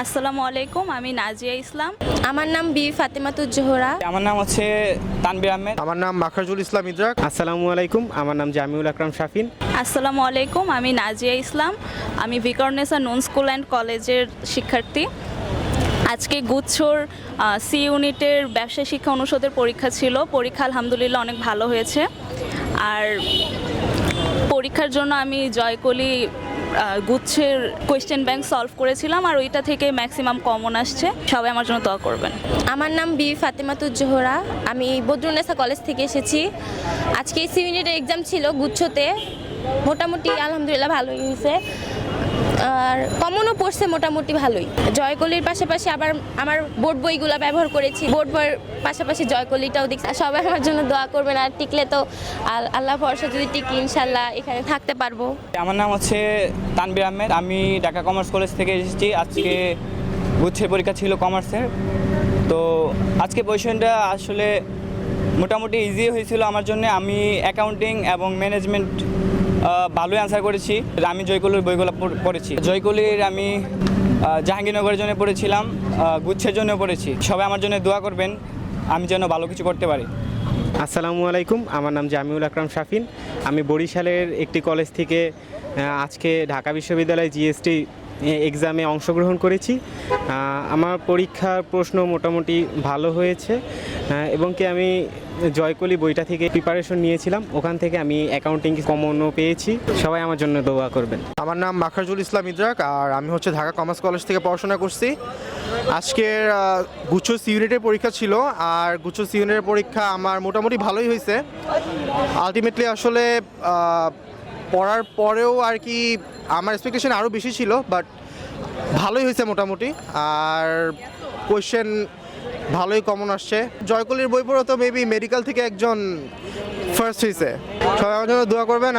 আসসালামু আলাইকুম আমি নাজিয়া ইসলাম। আমার নাম বি ফাতেমাতুজ জোহরা। আমার নাম হচ্ছে তানবির আহমেদ। আমার নাম মাখারজুল ইসলাম ইদ্রাক। আসসালামু আলাইকুম আমার নাম জামিউল আকরাম শাফিন। আসসালামু আলাইকুম আমি নাজিয়া ইসলাম। আমি ভিকর্নেসা নন স্কুল অ্যান্ড কলেজের শিক্ষার্থী। আজকে গুচ্ছর সি ইউনিটের ব্যবসায় শিক্ষা অনুষদের পরীক্ষা ছিল। পরীক্ষা আলহামদুলিল্লাহ অনেক ভালো হয়েছে। আর পরীক্ষার জন্য আমি জয়কলি গুচ্ছের কোয়েশ্চেন ব্যাংক সলভ করেছিলাম আর ওইটা থেকে ম্যাক্সিমাম কমন আসছে। সবাই আমার জন্য দোয়া করবেন। আমার নাম বি ফাতেমাতুজ জোহরা। আমি বদরুন্নেসা কলেজ থেকে এসেছি। আজকে সি ইউনিটের এক্সাম ছিল গুচ্ছতে। মোটামুটি আলহামদুলিল্লাহ ভালোই হয়েছে। আর কমনও পড়ছে মোটামুটি ভালোই। জয়কলির পাশাপাশি আবার আমার বোর্ড বইগুলো ব্যবহার করেছি। বোর্ড বইয়ের পাশাপাশি জয়কলিটাও দেখছি। সবাই আমার জন্য দোয়া করবেন, আর টিকলে তো আল- আল্লাহ ভরসা যদি টিকি, ইনশাল্লাহ এখানে থাকতে পারব। আমার নাম হচ্ছে তানবির আহমেদ। আমি ঢাকা কমার্স কলেজ থেকে এসেছি। আজকে গুচ্ছের পরীক্ষা ছিল কমার্সের তো আজকে পজিশনটা আসলে মোটামুটি ইজি হয়েছিল আমার জন্য। আমি অ্যাকাউন্টিং এবং ম্যানেজমেন্ট ভালোই অ্যান্সার করেছি। আমি জয়কলির বইগুলো পড়- পড়েছি। জয়কলির আমি জাহাঙ্গীরনগরের জন্য পড়েছিলাম গুচ্ছের জন্য পড়েছি। সবাই আমার জন্য দোয়া করবেন, আমি যেন ভালো কিছু করতে পারি। আসসালামু আলাইকুম, আমার নাম জামিউল আকরাম শাফিন। আমি বরিশালের একটি কলেজ থেকে আজকে ঢাকা বিশ্ববিদ্যালয় জিএসটি এক্সামে অংশগ্রহণ করেছি। আমার পরীক্ষার প্রশ্ন মোটামুটি ভালো হয়েছে। এবং কি আমি জয়কলি বইটা থেকে প্রিপারেশন নিয়েছিলাম। ওখান থেকে আমি অ্যাকাউন্টিং কমনও পেয়েছি। সবাই আমার জন্য দোয়া করবেন। আমার নাম মাখারজুল ইসলাম ইদ্রাক আর আমি হচ্ছে ঢাকা কমার্স কলেজ থেকে পড়াশোনা করছি। আজকের গুচ্ছ ইউনিটের পরীক্ষা ছিল আর গুচ্ছ ইউনিটের পরীক্ষা আমার মোটামুটি ভালোই হয়েছে। আলটিমেটলি আসলে পড়ার পরেও আর কি আমার এক্সপেকটেশন আরও বেশি ছিল বাট ভালোই হয়েছে মোটামুটি। আর কোয়েশ্চেন ভালোই কমন আসছে। জয়কলির বই পড়ে তো মেবি মেডিকেল থেকে একজন ফার্স্ট হয়েছে। সবাই আমার জন্য দোয়া করবেন।